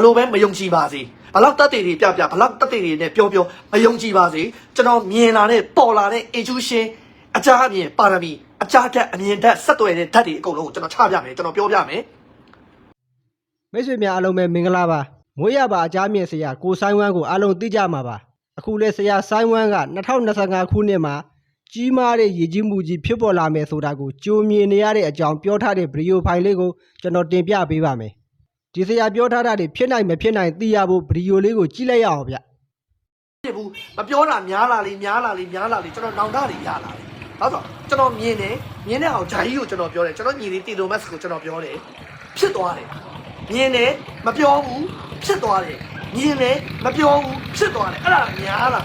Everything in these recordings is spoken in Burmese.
ဘလို့ပဲမယုံကြည်ပါစေဘလောက်တက်တွေတွေပြပြဘလောက်တက်တွေတွေနဲ့ပြောပြောမယုံကြည်ပါစေကျွန်တော်မြင်လာတဲ့ပေါ်လာတဲ့ intuition အကြအမြင်ပါရမီအကြဓာတ်အမြင်ဓာတ်ဆက်သွယ်တဲ့ဓာတ်တွေအကုန်လုံးကိုကျွန်တော်ချပြမယ်ကျွန်တော်ပြောပြမယ်မိတ်ဆွေများအားလုံးပဲမင်္ဂလာပါမွေးရပါအကြမြင့်ဆရာကိုဆိုင်ဝမ်ကိုအားလုံးသိကြမှာပါအခုလဲဆရာဆိုင်ဝမ်က2025ခုနှစ်မှာကြီးမားတဲ့ရည်ကြီးမှုကြီးဖြစ်ပေါ်လာမယ်ဆိုတာကိုကြိုမြင်နေရတဲ့အကြောင်းပြောထားတဲ့ဗီဒီယိုဖိုင်လေးကိုကျွန်တော်တင်ပြပေးပါမယ် ဒီဆရာပြောထားတာတွေဖြစ်နိုင်မဖြစ်နိုင်သိရဖို့ဗီဒီယိုလေးကိုကြည့်လိုက်ရအောင်ဗျဖြစ်ဘူးမပြောတာများလာလေများလာလေများလာလေကျွန်တော်နောင်တတွေရလာတယ်ဟုတ်ဆိုကျွန်တော်မြင်တယ်မြင်တဲ့အောင်ဂျာကြီးကိုကျွန်တော်ပြောတယ်ကျွန်တော်ညီလေးတီလိုမတ်ကိုကျွန်တော်ပြောတယ်ဖြစ်သွားတယ်မြင်တယ်မပြောဘူးဖြစ်သွားတယ်မြင်တယ်မပြောဘူးဖြစ်သွားတယ်အဲ့ဒါများလာ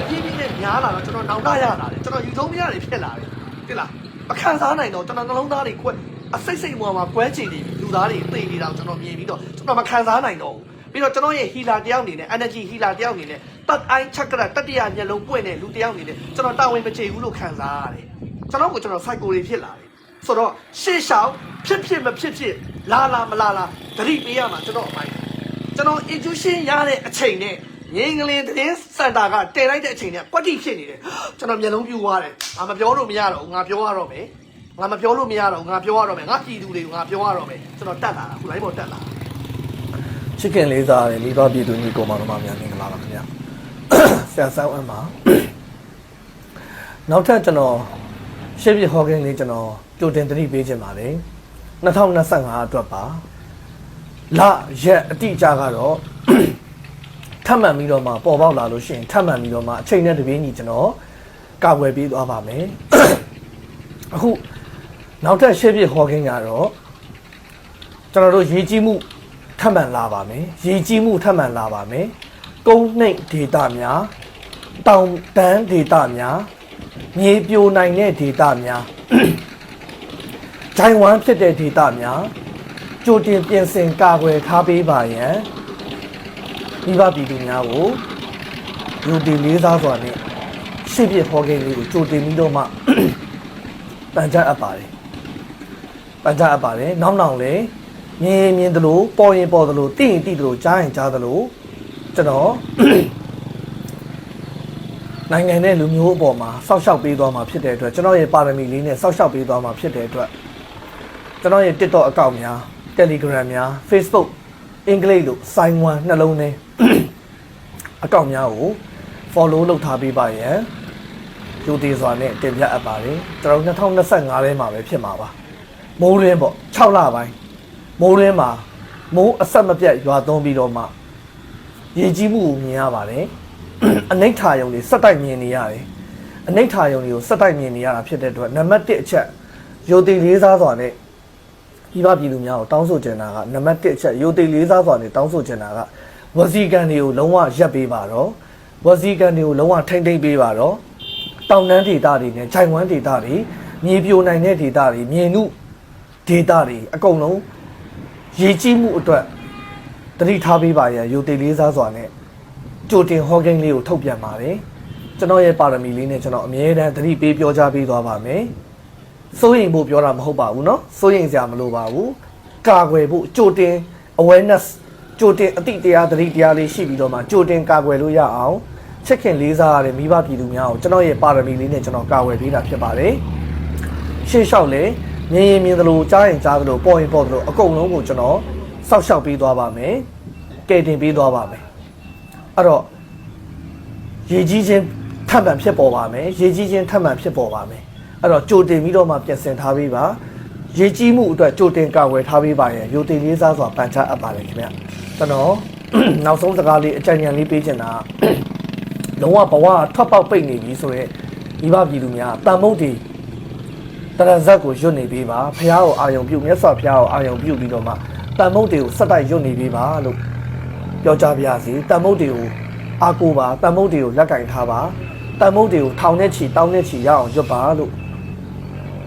အပြင်းပြင်းနဲ့များလာတော့ကျွန်တော်နောင်တရလာတယ်ကျွန်တော်ယူဆုံးမရတွေဖြစ်လာတယ်တိလားမခံစားနိုင်တော့ကျွန်တော်နှလုံးသားတွေကွက် အစိတ်စိတ်မွာမှာကွဲချင်နေလူသားတွေသိနေတာကိုကျွန်တော်မြင်ပြီးတော့ကျွန်တော်မခံစားနိုင်တော့ဘူးပြီးတော့ကျွန်တော်ရဲ့ healer တယောက်အနေနဲ့ energy healer တယောက်အနေနဲ့တတ်အိုင်းချက်ကရတတိယမျက်လုံးပွင့်တဲ့လူတယောက်အနေနဲ့ကျွန်တော်တာဝန်မကျေဘူးလို့ခံစားရတယ်ကျွန်တော်ကိုကျွန်တော် psycho တွေဖြစ်လာတယ်ဆိုတော့ရှေ့ရှောင်းဖြစ်ဖြစ်မဖြစ်ဖြစ်လာလာမလာလာသတိပေးရမှာကျွန်တော်အပိုင်းကျွန်တော် intuition ရတဲ့အချိန်နဲ့ငင်းကလေးသတင်းစင်တာကတင်လိုက်တဲ့အချိန်နဲ့ကွက်တိဖြစ်နေတယ်ကျွန်တော်မျက်လုံးပြူသွားတယ်ငါမပြောလို့မရတော့ဘူးငါပြောရတော့မယ် ငါမပြောလို့မရတော့ဘူးငါပြောရတော့မယ်ငါပြည်သူတွေကိုငါပြောရတော့မယ်ကျွန်တော်တက်လာတာခုလိုက်ပေါ်တက်လာတာချစ်ခင်လေးစားတယ်မိဘပြည်သူညီကောင်မတော်များများမင်္ဂလာပါခင်ဗျာဆရာဆောင်အမနောက်ထပ်ကျွန်တော်ရှေ့ပြဟောကင်းလေးကျွန်တော်ကြိုတင်သတိပေးခြင်းပါတယ်2025အတွက်ပါလရက်အတိအကျကတော့ထပ်မှန်ပြီးတော့မှပေါ်ပေါက်လာလို့ရှိရင်ထပ်မှန်ပြီးတော့မှအချိန်နဲ့တပြေးညီကျွန်တော်ကာကွယ်ပေးသွားပါမယ်အခု နောက်ထပ်ရှေ့ပြဟောကင်းကတော့ကျွန်တော်တို့ရေကြီးမှုထပ်မံလာပါမယ်ရေကြီးမှုထပ်မံလာပါမယ်ကုန်းနှိမ့်ဒေတာများတောင်တန်းဒေတာများမြေပြိုနိုင်တဲ့ဒေတာများဂျိုင်ဝမ်ဖြစ်တဲ့ဒေတာများကြိုတင်ပြင်ဆင်ကာကွယ်ထားပေးပါရန်မိဘပြည်သူများကိုလူတီလေးစားစွာနဲ့ရှေ့ပြဟောကိန်းလေးကိုကြိုတင်ပြီးတော့မှပန်ကြားအပ်ပါတယ် ပန်ကြားအပ်ပါတယ်နောက်နောက်လည်းမြင်ရင်မြင်သလိုပေါ်ရင်ပေါ်သလိုသိရင်သိသလိုကြားရင်ကြားသလိုကျွန်တော်နိုင်ငံနဲ့လူမျိုးအပေါ်မှာစောက်ရှောက်ပေးသွားမှာဖြစ်တဲ့အတွက်ကျွန်တော်ရဲ့ပါရမီလေးနဲ့စောက်ရှောက်ပေးသွားမှာဖြစ်တဲ့အတွက်ကျွန်တော်ရဲ့ TikTok အကောင့်များ Telegram များ Facebook အင်္ဂလိပ်လို့စိုင်းဝမ်နှလုံးထဲအကောင့်များကို follow လုပ်ထားပေးပါရန်ယူသေးစွာနဲ့တင်ပြအပ်ပါတယ်ကျွန်တော်2025ထဲမှာပဲဖြစ်မှာပါ မိုးရင်းပေါ့6လပိုင်းမိုးရင်းမှာမိုးအဆက်မပြတ်ရွာသွန်းပြီးတော့မှရေကြီးမှုကိုမြင်ရပါတယ်အနိဋ္ဌာယုံတွေစက်တိုက်မြင်နေရတယ်အနိဋ္ဌာယုံတွေကိုစက်တိုက်မြင်နေရတာဖြစ်တဲ့အတွက်နံပါတ်1အချက်ယိုတိလေးစားစွာနဲ့ဒီပါပြည်သူများကိုတောင်းဆိုချင်တာကနံပါတ်1အချက်ယိုတိလေးစားစွာနဲ့တောင်းဆိုချင်တာကဝစီကန်တွေကိုလုံးဝရပ်ပေးပါတော့ဝစီကန်တွေကိုလုံးဝထိမ့်သိမ့်ပေးပါတော့တောင်တန်းဒေတာတွေနဲ့ဂျိုင်ဝမ်ဒေတာတွေမြေပြိုနိုင်တဲ့ဒေတာတွေမြေနု ဒေတာတွေအကုန်လုံး ရေကြီးမှုအတွက်တတိထားပေးပါရန်ယူတေလေးစားစွာနဲ့ကြိုတင်ဟောကိန်းလေးကိုထုတ်ပြန်ပါတယ်ကျွန်တော်ရဲ့ပါရမီလေးနဲ့ကျွန်တော်အမြဲတမ်းတတိပေးပြောကြားပေးသွားပါမယ်စိုးရင်ဖို့ပြောတာမဟုတ်ပါဘူးเนาะစိုးရင်စရာမလိုပါဘူးကာကွယ်ဖို့ကြိုတင် awareness ကြိုတင်အတိတရားတတိတရားလေးရှိပြီးတော့မှကြိုတင်ကာကွယ်လို့ရအောင်ချက်ခင်လေးစားရတဲ့မိဘပြည်သူများကိုကျွန်တော်ရဲ့ပါရမီလေးနဲ့ကျွန်တော်ကာကွယ်ပေးတာဖြစ်ပါတယ် ရှေ့လျှောက်လဲ မြင်ရင်မြင်သလိုကြားရင်ကြားသလိုပေါ်ရင်ပေါ်သလိုအကုန်လုံးကိုကျွန်တော်စောက်ရှောက်ပေးသွားပါမယ်ကဲတင်ပေးသွားပါမယ်အဲ့တော့ရေကြီးခြင်းထပ်မံဖြစ်ပေါ်ပါမယ်ရေကြီးခြင်းထပ်မံဖြစ်ပေါ်ပါမယ်အဲ့တော့ကြိုတင်ပြီးတော့မှပြင်ဆင်ထားပေးပါရေကြီးမှုအတွက်ကြိုတင်ကာကွယ်ထားပေးပါရင်ရိုတေလေးစားစွာပန်ချအပ်ပါတယ်ခင်ဗျကျွန်တော်နောက်ဆုံးစကားလေးအကြံဉာဏ်လေးပေးချင်တာကလုံးဝဘဝထွက်ပေါက်ပိတ်နေပြီဆိုရင်မိဘပြည်သူများတန်မုတ်တီ တရဇက်ကိုယွတ်နေပေးပါဖះကိုအာယုံပြုတ်မြတ်စွာဘုရားကိုအာယုံပြုတ်ပြီးတော့မှတန်မုတ်တွေကိုစက်တိုက်ယွတ်နေပေးပါလို့ပြောကြပါရစေတန်မုတ်တွေကိုအာကိုပါတန်မုတ်တွေကိုလက်ကင်ထားပါတန်မုတ်တွေကိုထောင်နဲ့ချီတောင်းနဲ့ချီရအောင်ယွတ်ပါလို့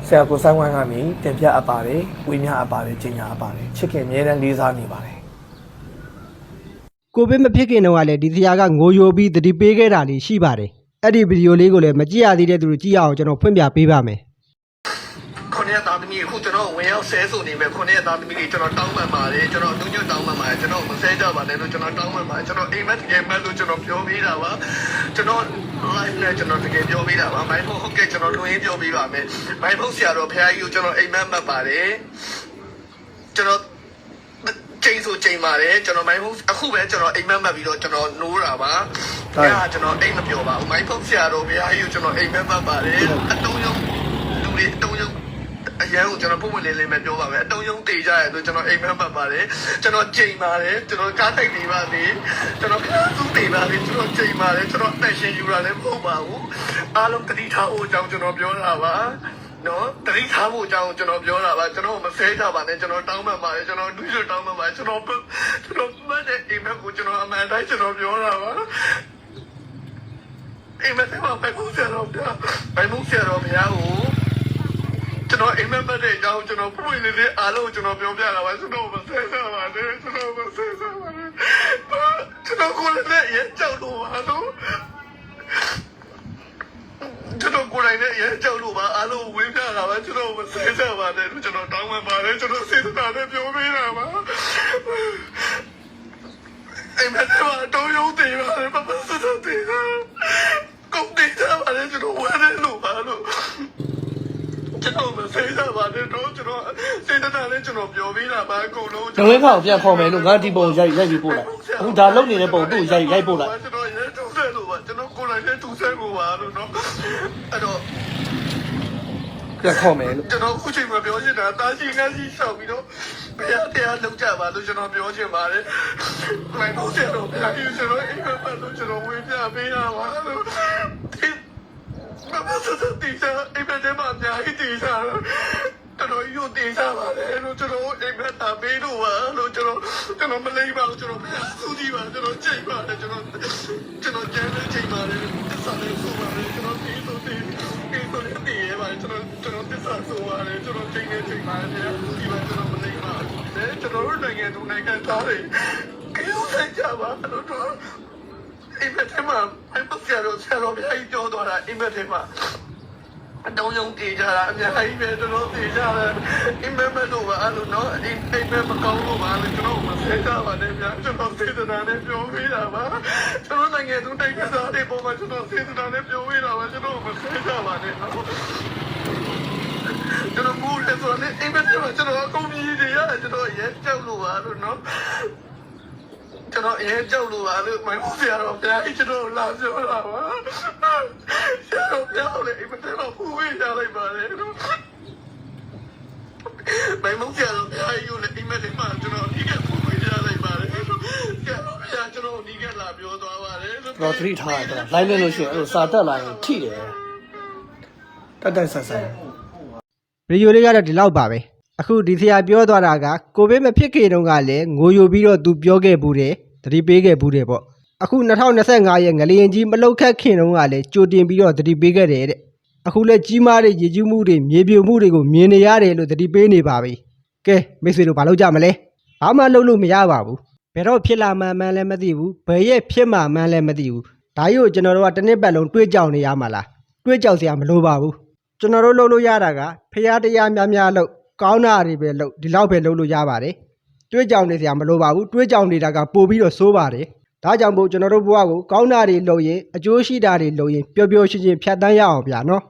ဆရာကိုဆိုင်ဝိုင်းကနေတင်ပြအပ်ပါတယ်ဝေမျှအပ်ပါတယ်ကျင်ညာအပ်ပါတယ်ချစ်ခင်အမြဲတမ်းလေးစားနေပါတယ်ကိုဗစ်မဖြစ်ခင်တုန်းကလည်းဒီဆရာကငိုယိုပြီးတတိပေးခဲ့တာလေးရှိပါတယ်အဲ့ဒီဗီဒီယိုလေးကိုလည်းမကြည့်ရသေးတဲ့သူတို့ကြည့်ရအောင်ကျွန်တော်ဖွင့်ပြပေးပါမယ်ခုနှစ် ရက်သားသမီးအခုကျွန်တော်ဝင်ရောက်ဆဲဆိုနေမဲ့ခုနှစ်ရက်သားသမီးတွေကျွန်တော်တောင်းပန်ပါတယ်ကျွန်တော်အတူညွတ်တောင်းပန်ပါတယ်ကျွန်တော်မဆဲကြပါနဲ့လို့ကျွန်တော်တောင်းပန်ပါတယ်ကျွန်တော်အိမ်မက်တကယ်မဲ့လို့ကျွန်တော်ပြောပေးတာပါကျွန်တော် live နဲ့ကျွန်တော်တကယ်ပြောပေးတာပါမိုင်းဖုန်းဟုတ်ကဲ့ကျွန်တော်လူရင်းပြောပေးပါမယ်မိုင်းဖုန်းဆရာတော်ဖခင်ကြီးကိုကျွန်တော်အိမ်မက်မှတ်ပါတယ်ကျွန်တော်ချိန်ဆိုချိန်ပါတယ်ကျွန်တော်မိုင်းဖုန်းအခုပဲကျွန်တော်အိမ်မက်မှတ်ပြီးတော့ကျွန်တော်နိုးတာပါဟုတ်အဲကျွန်တော်အိမ်မပြောပါဘူးမိုင်းဖုန်းဆရာတော်ဘုရားကြီးကိုကျွန်တော်အိမ်မက်မှတ်ပါတယ်အတုံးယုံလူတွေအတုံးယုံ အရန်ကိုကျွန်တော်ပုံမှန်လေးလေးပဲပြောပါမယ်အတုံးယုံတေကြရဆိုကျွန်တော်အိမ်မက်မှတ်ပါတယ်ကျွန်တော်ချိန်ပါတယ်ကျွန်တော်ကားတိုက်နေပါသေးကျွန်တော်ဖျားစုတေပါသေးကျွန်တော်ချိန်ပါတယ်ကျွန်တော်အသက်ရှင်ယူတာလည်းမဟုတ်ပါဘူးအားလုံးတတိထားဖို့အကြောင်းကျွန်တော်ပြောတာပါနော်တတိထားဖို့အကြောင်းကျွန်တော်ပြောတာပါကျွန်တော်မဆဲကြပါနဲ့ကျွန်တော်တောင်းပန်ပါတယ်ကျွန်တော်ဒုရတောင်းပန်ပါတယ်ကျွန်တော်ကျွန်တော်မတဲ့အိမ်မက်ကိုကျွန်တော်အမှန်တိုင်းကျွန်တော်ပြောတာပါအိမ်မက်ထဲမှာပဲဖို့ဆရာတော်ပြဘယ်မှုဆရာတော်ဘုရားကို ကျွန်တော်အိမ်မက်မတဲ့အကြောင်းကျွန်တော်ပွင့်နေတဲ့အားလုံးကျွန်တော်ပြောပြတာပါကျွန်တော်မဆဲကြပါနဲ့ကျွန်တော်မဆဲကြပါနဲ့ကျွန်တော်ကိုယ်လည်းရဲ့ကြောက်လို့ပါတော့ကျွန်တော်ကိုယ်တိုင်နဲ့ရဲကြောက်လို့ပါအားလုံးဝင်းပြတာပါကျွန်တော်မဆဲကြပါနဲ့လို့ကျွန်တော်တောင်းပန်ပါတယ်ကျွန်တော်စေတနာနဲ့ပြောပေးတာပါအိမ်မက်တော့တော့ရုံးတယ်ပါပပစတဲ့တယ်ကုန်တယ်ကြပါလေကျွန်တော်ဝမ်းနေလို့ပါလို့ ကျွန်တော်မဆဲကြပါနဲ့တော့ကျွန်တော်စေတနာနဲ့ကျွန်တော်ပြောပေးတာပါအကုန်လုံး။ဒဝင်းခေါင်ပြန်ခေါ်မယ်လို့ငါဒီပုံရိုက်ရိုက်ပြီးပို့လိုက်။အခုဒါလုံနေတဲ့ပုံသူ့ကိုရိုက်ရိုက်ပို့လိုက်ကျွန်တော်ရဲတူဆဲလို့ပါကျွန်တော်ကိုယ်တိုင်နဲ့တူဆဲကိုပါလို့နော်အဲ့တော့။ပြန်ခေါ်မယ်လို့ကျွန်တော်ခုချိန်မှာပြောချင်တာတာရှိငါရှိရှောက်ပြီးတော့ဘုရားတရားလုံးကြပါလို့ကျွန်တော်ပြောချင်ပါတယ်။မိုင်းတော့ဆရာတော်ဘုရားကြီးကျွန်တော်အိမ်မှာပါလို့ကျွန်တော်ဝေးပြပေးရပါလို့ဘာမှစသ တိစားအိမ်မှာတည်းမှာအများကြီးတည်စားတော်တော်ရုပ်တည်စားပါလေလို့ကျွန်တော်အိမ်မှာတာပေးလို့ပါလို့ကျွန်တော်ကျွန်တော်မလိမ့်ပါဘူးကျွန်တော်ဘုရားစူးကြည့်ပါကျွန်တော်ချိန်ပါတယ်ကျွန်တော်ကျွန်တော်ကျန်းနေချိန်ပါတယ်တစ္ဆာလေးဆိုပါတယ်ကျွန်တော်ဒီဆိုဒီဒီဆိုနေနေရပါကျွန်တော်ကျွန်တော်တစ္ဆာဆိုပါတယ်ကျွန်တော်ချိန်နေချိန်ပါတယ်စူးကြည့်ပါကျွန်တော်မလိမ့်ပါဘူးအဲကျွန်တော်တို့နိုင်ငံသူနိုင်ငံသားတွေကြောက်ဆိုင်ကြပါလို့တော့ အိမ်မက်ထဲမှာအိမ်မက်ဆရာတော်ဆရာတော်ဘုရားကြီးပြောသွားတာအိမ်မက်ထဲမှာအတောင်းယုံတည်ကြတာအများကြီးပဲကျွန်တော်တည်ကြတယ်အိမ်မက်မလို့ပါအဲ့လိုနော်အိမ်အိမ်မက်မကောင်းလို့ပါလို့ကျွန်တော်မဆဲကြပါနဲ့ဗျာကျွန်တော်စေတနာနဲ့ပြောပေးတာပါကျွန်တော်နိုင်ငံသူတိုက်ကစားတဲ့ပုံမှာကျွန်တော်စေတနာနဲ့ပြောပေးတာပါကျွန်တော်မဆဲကြပါနဲ့နော်ကျွန်တော်မိုးလဲဆိုတော့အိမ်မက်မှာကျွန်တော်အကုန်ကြီးတွေရတယ်ကျွန်တော်ရဲကြောက်လို့ပါလို့နော် ကျွန်တော်ရဲကြောက်လို့ပါလို့မိုင်းဆရာတော်ဘုရားကြီးကျွန်တော်လာပြောတာပါဆရာတော်ဘုရားလည်းအိမ်မက်မှာပူဝေးကြလိုက်ပါလေနော်မိုင်းမဆရာတော်ဘုရားကြီးလည်းအိမ်မက်မှာကျွန်တော်ဒီကပူဝေးကြလိုက်ပါလေဆရာတော်ဘုရားကျွန်တော်ဒီကလာပြောသွားပါတယ်။တော့သတိထားရတယ်။လိုင်းလဲလို့ရှိရင်အဲ့လိုစာတက်လာရင်ထိတယ်တက်တက်ဆက်ဆက်ဗီဒီယိုလေးကတော့ဒီလောက်ပါပဲ အခုဒီဆရာပြောသွားတာကကိုဗစ်မဖြစ်ခင်တုန်းကလည်းငိုယိုပြီးတော့သူပြောခဲ့ဘူးတယ်သတိပေးခဲ့ဘူးတယ်ပေါ့အခု2025ရဲ့ငလျင်ကြီးမလောက်ခတ်ခင်တုန်းကလည်းကြိုတင်ပြီးတော့သတိပေးခဲ့တယ်တဲ့အခုလည်းကြီးမားတဲ့ရေကြီးမှုတွေမြေပြိုမှုတွေကိုမြင်နေရတယ်လို့သတိပေးနေပါပြီကဲမိတ်ဆွေတို့ဘာလုပ်ကြမလဲဘာမှလုပ်လို့မရပါဘူးဘယ်တော့ဖြစ်လာမှန်းမှန်းလည်းမသိဘူးဘယ်ရဲ့ဖြစ်မှမှန်းလည်းမသိဘူးဒါကြီးကိုကျွန်တော်တို့ကတစ်နှစ်ပတ်လုံးတွေးကြောင်နေရမှာလားတွေးကြောင်စရာမလိုပါဘူးကျွန်တော်တို့လုပ်လို့ရတာကဖရာတရားများများလုပ် ကောင်းတာတွေပဲလုပ်ဒီလောက်ပဲလုပ်လို့ရပါတယ်တွေးကြောင်နေစရာမလိုပါဘူးတွေးကြောင်နေတာကပို့ပြီးတော့စိုးပါတယ်ဒါကြောင့်မို့ကျွန်တော်တို့ဘဝကိုကောင်းတာတွေလုပ်ရင်အကျိုးရှိတာတွေလုပ်ရင်ပျော်ပျော်ရွှင်ရွှင်ဖြတ်တန်းရအောင်ဗျာနော်